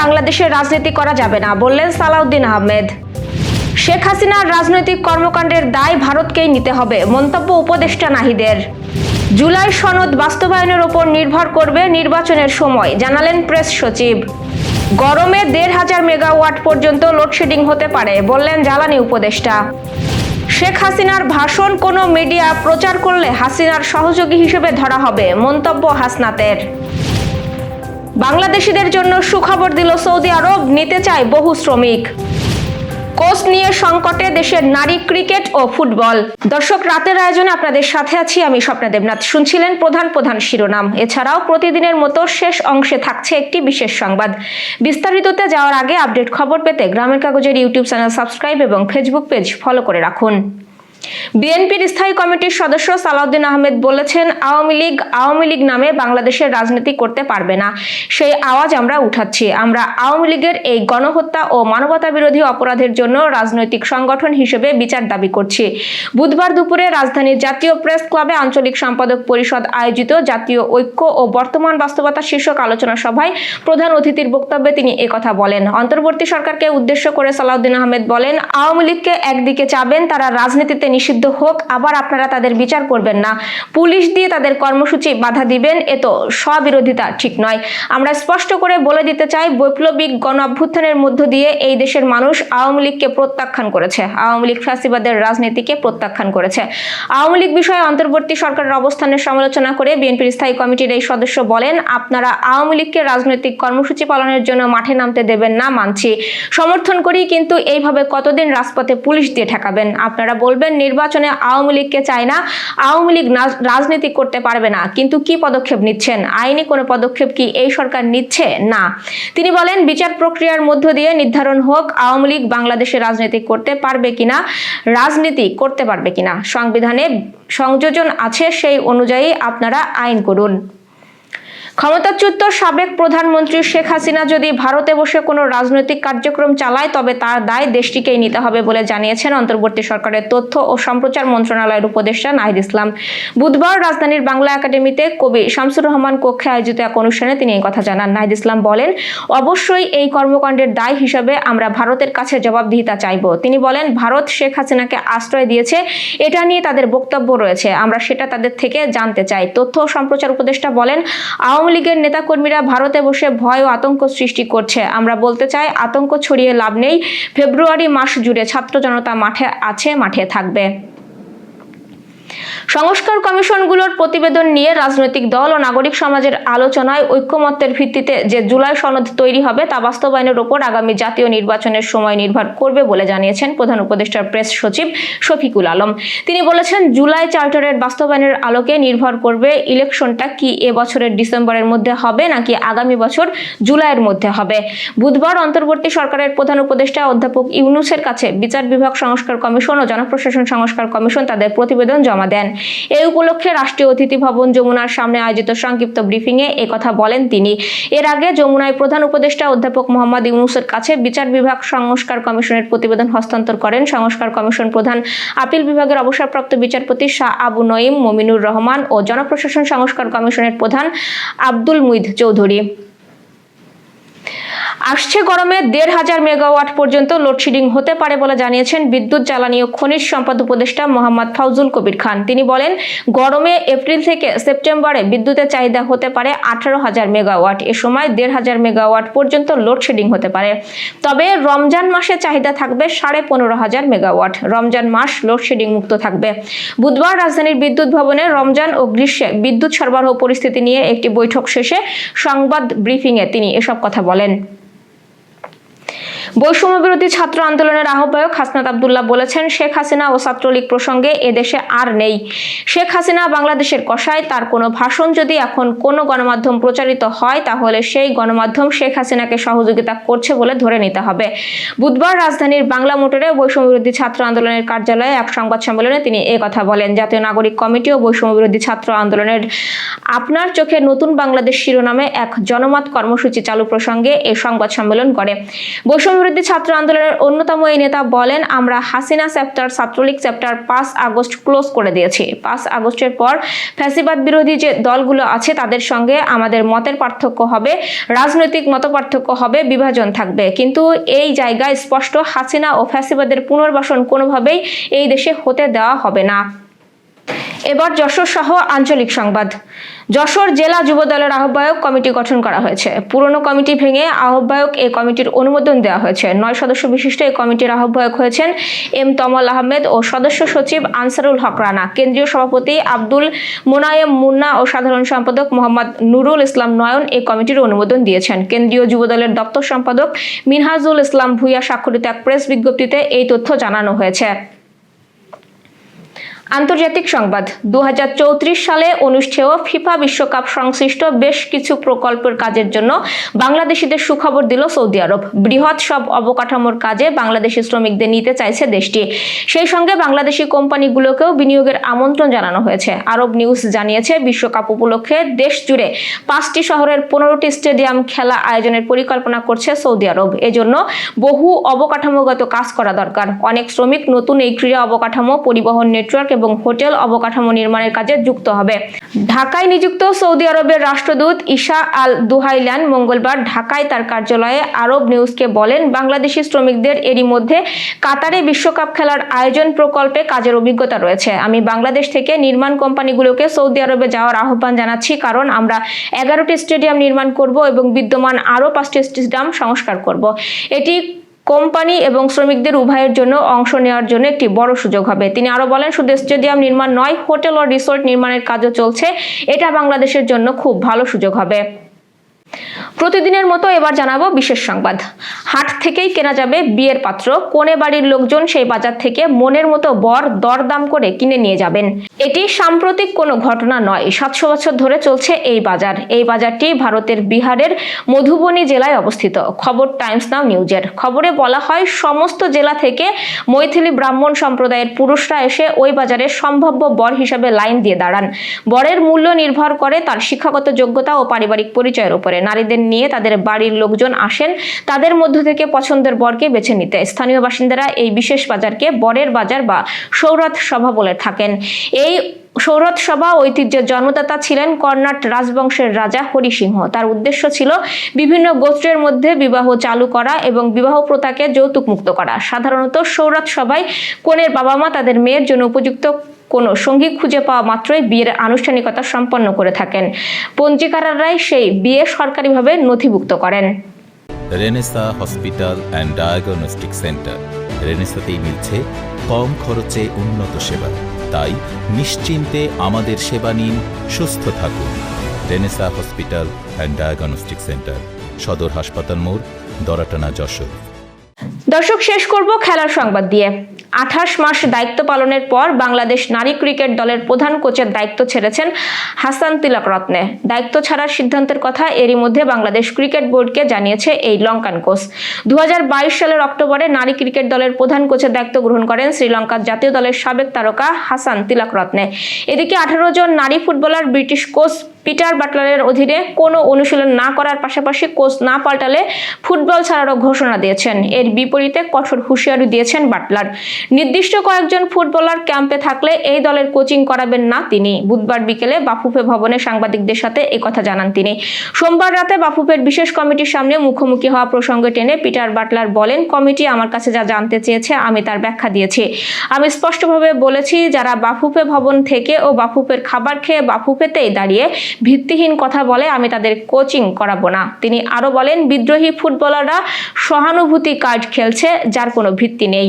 বাংলাদেশের রাজনীতি করা যাবে না, বললেন সালাউদ্দিন আহমেদ। শেখ হাসিনার রাজনৈতিক কর্মকাণ্ডের দায় ভারতকেই নিতে হবে, মন্তব্য উপদেষ্টা নাহিদের। জুলাই সনদ বাস্তবায়নের ওপর নির্ভর করবে নির্বাচনের সময়, জানালেন প্রেস সচিব। গরমে দেড় হাজার মেগাওয়াট পর্যন্ত লোডশেডিং হতে পারে, বললেন জ্বালানি উপদেষ্টা। শেখ হাসিনার ভাষণ কোনো মিডিয়া প্রচার করলে হাসিনার সহযোগী হিসেবে ধরা হবে, মন্তব্য হাসনাতের। বাংলাদেশিদের জন্য সুখবর দিল সৌদি আরব, নিতে চায় বহু শ্রমিক। কোচ নিয়ে সংকটে দেশের নারী ক্রিকেট ও ফুটবল। দর্শক, রাতের আয়োজনে আপনাদের সাথে আছি আমি স্বপ্না দেবনাথ। শুনছিলেন প্রধান প্রধান শিরোনাম। এছাড়াও প্রতিদিনের মতো শেষ অংশে থাকছে একটি বিশেষ সংবাদ। বিস্তারিততে যাওয়ার আগে আপডেট খবর পেতে গ্রামের কাগজের ইউটিউব চ্যানেল সাবস্ক্রাইব এবং ফেসবুক পেজ ফলো করে রাখুন। বিএনপির স্থায়ী কমিটির সদস্য সালাউদ্দিন আহমেদ বলেছেন, আওয়ামী লীগ আওয়ামী লীগ নামে বাংলাদেশের রাজনীতি করতে পারবে না। সেই আওয়াজ আমরা উঠাচ্ছি। আমরা আওয়ামী লীগের এই গণহত্যা ও মানবতা বিরোধী অপরাধের জন্য রাজনৈতিক সংগঠন হিসেবে বিচার দাবি করছি। বুধবার দুপুরে রাজধানীর জাতীয় প্রেস ক্লাবে আঞ্চলিক সম্পাদক পরিষদ আয়োজিত জাতীয় ঐক্য ও বর্তমান বাস্তবতা শীর্ষক আলোচনা সভায় প্রধান অতিথির বক্তব্যে তিনি একথা বলেন। অন্তর্বর্তী সরকারকে উদ্দেশ্য করে সালাউদ্দিন আহমেদ বলেন, আওয়ামী লীগকে একদিকে চাবেন, তারা রাজনীতিতে নিষিদ্ধ হোক, আবার আপনারা তাদের বিচার করবেন না। পুলিশ দিয়ে তাদের কর্মসূচি বাধা দিবেন, এ তো স্ববিরোধিতা, ঠিক নয়। আমরা স্পষ্ট করে বলে দিতে চাই, বৈপ্লবিক গণ অভ্যুত্থানের মধ্য দিয়ে এই দেশের মানুষ আওয়ামী লীগকে প্রত্যাখ্যান করেছে। আওয়ামী লীগ ফ্যাসিবাদের রাজনীতিকে প্রত্যাখ্যান করেছে। আওয়ামী লীগ বিষয়ে অন্তর্বর্তী সরকারের অবস্থানের সমালোচনা করে বিএনপির স্থায়ী কমিটির এই সদস্য বলেন, আপনারা আওয়ামী লীগকে রাজনৈতিক কর্মসূচি পালনের জন্য মাঠে নামতে দেবেন না, মানছি। সমর্থন করি, কিন্তু এইভাবে কতদিন রাজপথে পুলিশ দিয়ে ঠেকাবেন? আপনারা বলবেন, নির্বাচনে আওয়ামী লীগকে চায় না, আওয়ামী লীগ রাজনীতি করতে পারবে না। কিন্তু কি পদক্ষেপ নিচ্ছেন? আইনি কোনো পদক্ষেপ কি এই সরকার নিচ্ছে? না। তিনি বলেন, বিচার প্রক্রিয়ার মধ্য দিয়ে নির্ধারণ হোক, আওয়ামী লীগ বাংলাদেশে রাজনীতি করতে পারবে কিনা, রাজনীতি করতে পারবে কিনা। সংবিধানে সংযোজন আছে সেই অনুযায়ী আপনারা আইন করুন। ক্ষমতাচ্যুত সাবেক প্রধানমন্ত্রী শেখ হাসিনা যদি ভারতে বসে কোনো রাজনৈতিক কার্যক্রম চালায়, তবে তার দায় দেশটিকেই নিতে হবে বলে জানিয়েছেন অন্তর্বর্তী সরকারের তথ্য ও সম্প্রচার মন্ত্রণালয়ের উপদেষ্টা নাহিদ ইসলাম। বুধবার রাজধানীর বাংলা একাডেমিতে কবি শামসুর রহমান কক্ষে আয়োজিত এক অনুষ্ঠানে তিনি এই কথা জানান। নাহিদ ইসলাম বলেন, অবশ্যই এই কর্মকাণ্ডের দায় হিসাবে আমরা ভারতের কাছে জবাবদিহিতা চাইব। তিনি বলেন, ভারত শেখ হাসিনাকে আশ্রয় দিয়েছে, এটা নিয়ে তাদের বক্তব্য রয়েছে। আমরা সেটা তাদের থেকে জানতে চাই। তথ্য ও সম্প্রচার উপদেষ্টা বলেন, আওয়ামী লীগের নেতাকর্মীরা ভারতে বসে ভয় ও আতঙ্ক সৃষ্টি করছে। আমরা বলতে চাই, আতঙ্ক ছড়িয়ে লাভ নেই। ফেব্রুয়ারি মাস জুড়ে ছাত্র জনতা মাঠে আছে, মাঠে থাকবে। সংস্কার কমিশনগুলোর প্রতিবেদন নিয়ে রাজনৈতিক দল ও নাগরিক সমাজের আলোচনায় ঐক্যমত্যের ভিত্তিতে যে জুলাই সনদ তৈরি হবে তা বাস্তবায়নের ওপর আগামী জাতীয় নির্বাচনের সময় নির্ভর করবে বলে জানিয়েছেন প্রধান উপদেষ্টার প্রেস সচিব শফিকুল আলম। তিনি বলেছেন, জুলাই চার্টারের বাস্তবায়নের আলোকে নির্ভর করবে ইলেকশনটা কি এ বছরের ডিসেম্বরের মধ্যে হবে নাকি আগামী বছর জুলাইয়ের মধ্যে হবে। বুধবার অন্তর্বর্তী সরকারের প্রধান উপদেষ্টা অধ্যাপক ইউনুসের কাছে বিচার বিভাগ সংস্কার কমিশন ও জনপ্রশাসন সংস্কার কমিশন তাদের প্রতিবেদন জমা দেন। এই উপলক্ষে রাষ্ট্রীয় অতিথি ভবন যমুনার সামনে আয়োজিত সংক্ষিপ্ত ব্রিফিংয়ে কথা বলেন তিনি। এর আগে যমুনায় প্রধান উপদেষ্টা অধ্যাপক মোহাম্মদ ইউনুসের কাছে বিচার বিভাগ সংস্কার কমিশনের প্রতিবেদন হস্তান্তর করেন। সংস্কার কমিশন প্রধান আপিল বিভাগের অবসরপ্রাপ্ত বিচারপতি শাহ আবু নঈম, মমিনুর রহমান ও জনপ্রশাসন সংস্কার কমিশনের প্রধান আব্দুল মুইদ চৌধুরী। আসছে গরমে দেড় হাজার মেগাওয়াট পর্যন্ত লোডশেডিং হতে পারে বলে জানিয়েছেন বিদ্যুৎ জ্বালানি ও খনিজ সম্পদ উপদেষ্টা মোহাম্মদ ফাউজুল কবির খান। তিনি বলেন, গরমে এপ্রিল থেকে সেপ্টেম্বরে বিদ্যুতের চাহিদা হতে পারে আঠারো হাজার মেগাওয়াট। এ সময় দেড় হাজার মেগাওয়াট পর্যন্ত লোডশেডিং হতে পারে। তবে রমজান মাসে চাহিদা থাকবে সাড়ে পনেরো হাজার মেগাওয়াট। রমজান মাস লোডশেডিং মুক্ত থাকবে। বুধবার রাজধানীর বিদ্যুৎ ভবনে রমজান ও গ্রীষ্মে বিদ্যুৎ সরবরাহ পরিস্থিতি নিয়ে একটি বৈঠক শেষে সংবাদ ব্রিফিংয়ে তিনি এসব কথা বলেন। বৈষম্য বিরোধী ছাত্র আন্দোলনের আহ্বায়ক হাসনাত আবদুল্লাহ বলেছেন, শেখ হাসিনা ও ছাত্রলীগ প্রসঙ্গে এদেশে আর নেই। শেখ হাসিনা বাংলাদেশের কষায় তার কোনো ভাষণ যদি এখন কোনো গণমাধ্যম প্রচারিত হয়, তাহলে সেই গণমাধ্যম শেখ হাসিনাকে সহযোগিতা করছে বলে ধরে নিতে হবে। বুধবার রাজধানীর বাংলা মোটরে বৈষম্য বিরোধী ছাত্র আন্দোলনের কার্যালয়ে এক সংবাদ সম্মেলনে তিনি কথা বলেন। জাতীয় নাগরিক কমিটি ও বৈষম্য বিরোধী ছাত্র আন্দোলনের আপনার চোখে নতুন বাংলাদেশ শিরোনামে এক জনমত কর্মসূচি চালু প্রসঙ্গে এ সংবাদ সম্মেলন করে। বৈষম্য বিরোধী ছাত্র আন্দোলনের অন্যতম এই নেতা বলেন, আমরা হাসিনা চ্যাপ্টার, ছাত্রলীগ চ্যাপ্টার পাঁচ আগস্ট ক্লোজ করে দিয়েছি। পাঁচ আগস্টের পর ফ্যাসিবাদ বিরোধী যে দলগুলো আছে, তাদের সঙ্গে আমাদের মতের পার্থক্য হবে, রাজনৈতিক মত পার্থক্য হবে, বিভাজন থাকবে। কিন্তু এই জায়গায় স্পষ্ট, হাসিনা ও ফ্যাসিবাদের পুনর্বাসন কোনোভাবেই এই দেশে হতে দেওয়া হবে না। এবার যশোর সহ আঞ্চলিক সংবাদ। যশোর জেলা যুব দলের আহ্বায়ক কমিটি গঠন করা হয়েছে। পুরনো কমিটি ভেঙে আহ্বায়ক এই কমিটির অনুমোদন দেওয়া হয়েছে। নয় সদস্য বিশিষ্ট এই কমিটির আহ্বায়ক হয়েছেন এম তমল আহমেদ ও সদস্য সচিব আনসারুল হক রানা। কেন্দ্রীয় সভাপতি আব্দুল মোনায়েম মুন্না ও সাধারণ সম্পাদক মোহাম্মদ নুরুল ইসলাম নয়ন এই কমিটির অনুমোদন দিয়েছেন। কেন্দ্রীয় যুব দলের দপ্তর সম্পাদক মিনহাজুল ইসলাম ভুইয়া স্বাক্ষরিত এক প্রেস বিজ্ঞপ্তিতে এই তথ্য জানানো হয়েছে। আন্তর্জাতিক সংবাদ। দু হাজার চৌত্রিশ সালে অনুষ্ঠেয় ফিফা বিশ্বকাপ সংশ্লিষ্ট বেশ কিছু প্রকল্পের কাজের জন্য বাংলাদেশিদের সুখবর দিল সৌদি আরব। বৃহৎ সব অবকাঠামোর কাজে বাংলাদেশি শ্রমিকদের নিতে চাইছে দেশটি। সেই সঙ্গে বাংলাদেশি কোম্পানিগুলোকেও বিনিয়োগের আমন্ত্রণ জানানো হয়েছে। আরব নিউজ জানিয়েছে, বিশ্বকাপ উপলক্ষে দেশ জুড়ে পাঁচটি শহরের পনেরোটি স্টেডিয়াম খেলা আয়োজনের পরিকল্পনা করছে সৌদি আরব। এজন্য বহু অবকাঠামোগত কাজ করা দরকার। অনেক শ্রমিক নতুন এই ক্রীড়া অবকাঠামো পরিবহন নেটওয়ার্ক এবং হোটেল অবকাঠামো নির্মাণের কাজে যুক্ত হবে। ঢাকায় নিযুক্ত সৌদি আরবের রাষ্ট্রদূত ঈশা আল দুহাইলান মঙ্গলবার ঢাকায় তার কার্যালয়ে আরব নিউজকে বলেন, বাংলাদেশি শ্রমিকদের এরই মধ্যে কাতারে বিশ্বকাপ খেলার আয়োজন প্রকল্পে কাজের অভিজ্ঞতা রয়েছে। আমি বাংলাদেশ থেকে নির্মাণ কোম্পানিগুলোকে সৌদি আরবে যাওয়ার আহ্বান জানাচ্ছি, কারণ আমরা এগারোটি স্টেডিয়াম নির্মাণ করব এবং বিদ্যমান আরও পাঁচটি স্টেডিয়াম সংস্কার করব। এটি কোম্পানি এবং শ্রমিকদের উভয়ের জন্য অংশ নেওয়ার জন্য একটি বড় সুযোগ হবে। তিনি আরও বলেন শুধু স্টেডিয়াম নির্মাণ নয়, হোটেল ও রিসোর্ট নির্মাণের কাজও চলছে। এটা বাংলাদেশের জন্য খুব ভালো সুযোগ হবে। প্রতিদিনের মতো এবার জানাব বিশেষ সংবাদ। হাট থেকেই কেনা যাবে বিয়ের পাত্র। কোনে বাড়ির লোকজন সেই বাজার থেকে মনের মতো বর দরদাম করে কিনে নিয়ে যাবেন। এটি সাম্প্রতিক কোনো ঘটনা নয়। সাতশো বছর ধরে চলছে এই বাজার। এই বাজারটি ভারতের বিহারের মধুবনী জেলায় অবস্থিত। খবর টাইমস নাও নিউজের। খবরে বলা হয়, সমস্ত জেলা থেকে মৈথিলি ব্রাহ্মণ সম্প্রদায়ের পুরুষরা এসে ওই বাজারে সম্ভাব্য বর হিসাবে লাইন দিয়ে দাঁড়ান। বরের মূল্য নির্ভর করে তার শিক্ষাগত যোগ্যতা ও পারিবারিক পরিচয়ের উপরে। নারীদের নিয়ে তাদের বাড়ির লোকজন আসেন। তাদের মধ্য থেকে পছন্দের বরকে বেছে নিতে। স্থানীয় বাসিন্দারা এই বিশেষ বাজারকে বরের বাজার বা সৌরথ সভা বলে থাকেন। এই সৌরথ সভা, ঐতিহ্যের জন্মদাতা ছিলেন কর্ণাট রাজবংশের রাজা হরিসিংহ। তার উদ্দেশ্য ছিল বিভিন্ন গোত্রের মধ্যে বিবাহ চালু করা এবং বিবাহ প্রথাকে যৌতুক মুক্ত করা। সাধারণত সৌরথ সভায় কনের বাবা মা তাদের মেয়ের জন্য উপযুক্ত কোনো সঙ্গী খুঁজে পাওয়া মাত্রই বিয়ের আনুষ্ঠানিকতা সম্পন্ন করে থাকেন। পঞ্জিকাররাই সেই বিয়ে সরকারিভাবে নথিভুক্ত করেন। Renaissance hospital and diagnostic centre. রেনেসাতেই মিলছে কম খরচে উন্নত সেবা। তাই নিশ্চিন্তে আমাদের সেবা নিন, সুস্থ থাকুন। Renaissance hospital and diagnostic centre সদর হাসপাতাল মোড়, দরাটানা যশোর। দর্শক, শেষ করব খেলার সংবাদ দিয়ে। আঠাশ মাস দায়িত্ব পালনের পর বাংলাদেশ নারী ক্রিকেট দলের প্রধান কোচের দায়িত্ব ছেড়েছেন হাসান তিলক রত্নে। দায়িত্ব ছাড়ার সিদ্ধান্তের কথা এরই মধ্যে বাংলাদেশ ক্রিকেট বোর্ডকে জানিয়েছে এই লঙ্কান কোচ। দু হাজার বাইশ সালের অক্টোবরে নারী ক্রিকেট দলের প্রধান কোচের দায়িত্ব গ্রহণ করেন শ্রীলঙ্কার জাতীয় দলের সাবেক তারকা হাসান তিলক রত্নে। এদিকে আঠারো জন নারী ফুটবলার ব্রিটিশ কোচ পিটার বাটলারের অধীনে কোনো অনুশীলন না করার পাশাপাশি কোচ না পাল্টালে ফুটবল ছাড়ারও ঘোষণা দিয়েছেন। এর বিপরীতে কঠোর হুঁশিয়ারি দিয়েছেন বাটলার। নির্দিষ্ট কয়েকজন ফুটবলার ক্যাম্পে থাকলে এই দলের কোচিং করাবেন না তিনি। বুধবার বিকেলে বাফুফে ভবনে সাংবাদিকদের সাথে কথা জানান তিনি। সোমবার রাতে বাফুফের বিশেষ কমিটির সামনে মুখোমুখি হওয়া প্রসঙ্গে টেনে পিটার বাটলার বলেন, কমিটি আমার কাছে যা জানতে চেয়েছে, আমি তার ব্যাখ্যা দিয়েছি। আমি স্পষ্টভাবে বলেছি, যারা বাফুফে ভবন থেকে ও বাফুফের খাবার খেয়ে বাফুফেতেই দাঁড়িয়ে ভিত্তিহীন কথা বলে, আমি তাদের কোচিং করাবো না। তিনি আরও বলেন, বিদ্রোহী ফুটবলাররা সহানুভূতি কার্ড খেলছে, যার কোনো ভিত্তি নেই।